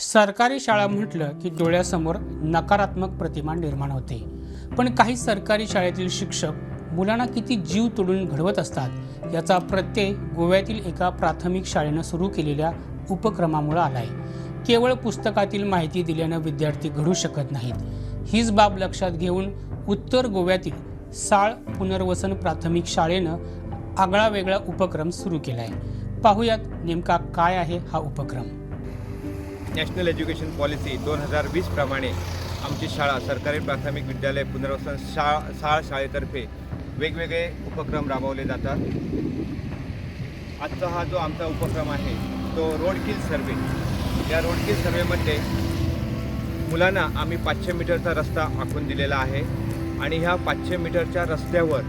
सरकारी शाळा म्हटलं की डोळ्यासमोर नकारात्मक प्रतिमा निर्माण होते. पण काही सरकारी शाळेतील शिक्षक मुलांना किती जीव तोडून घडवत असतात याचा प्रत्यय गोव्यातील एका प्राथमिक शाळेनं सुरू केलेल्या उपक्रमामुळे आलाय. केवळ पुस्तकातील माहिती दिल्यानं विद्यार्थी घडू शकत नाहीत. हीच बाब लक्षात घेऊन उत्तर गोव्यातील साळ पुनर्वसन प्राथमिक शाळेनं आगळा वेगळा उपक्रम सुरू केला आहे पाहूयात नेमका काय आहे हा उपक्रम. नॅशनल एज्युकेशन पॉलिसी दोन हजार वीसप्रमाणे आमची शाळा सरकारी प्राथमिक विद्यालय पुनर्वसन शा शाळा शाळेतर्फे वेगवेगळे उपक्रम राबवले जातात. आजचा हा जो आमचा उपक्रम आहे तो रोडकिल सर्वे या रोडकिल सर्वेमध्ये मुलांना आम्ही पाचशे मीटरचा रस्ता आखून दिलेला आहे आणि ह्या पाचशे मीटरच्या रस्त्यावर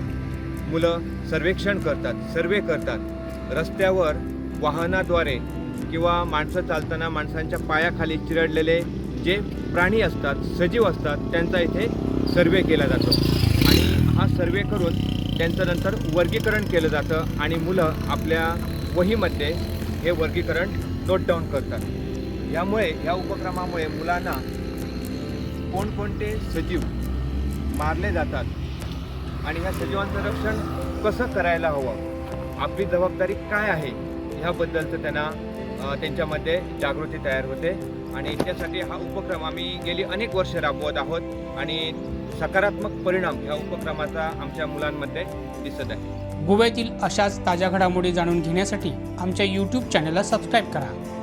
मुलं सर्वेक्षण करतात सर्वे करतात. रस्त्यावर वाहनाद्वारे किंवा माणसं चालताना माणसांच्या पायाखाली चिरडलेले जे प्राणी असतात सजीव असतात त्यांचा इथे सर्वे केला जातो. आणि हा सर्वे करून त्यांचं नंतर वर्गीकरण केलं जातं आणि मुलं आपल्या वहीमध्ये हे वर्गीकरण नोट डाऊन करतात. यामुळे या उपक्रमामुळे मुलांना कोणकोणते सजीव मारले जातात आणि ह्या सजीवांचं रक्षण कसं करायला हवं? आपली जबाबदारी काय आहे? ह्याबद्दलचं त्यांना त्यांच्यामध्ये जागृती तयार होते. आणि त्यासाठी हा उपक्रम आम्ही गेली अनेक वर्ष राबवत आहोत. आणि सकारात्मक परिणाम ह्या उपक्रमाचा आमच्या मुलांमध्ये दिसत आहे. गोव्यातील अशाच ताज्या घडामोडी जाणून घेण्यासाठी आमच्या यूट्यूब चॅनलला सबस्क्राईब करा.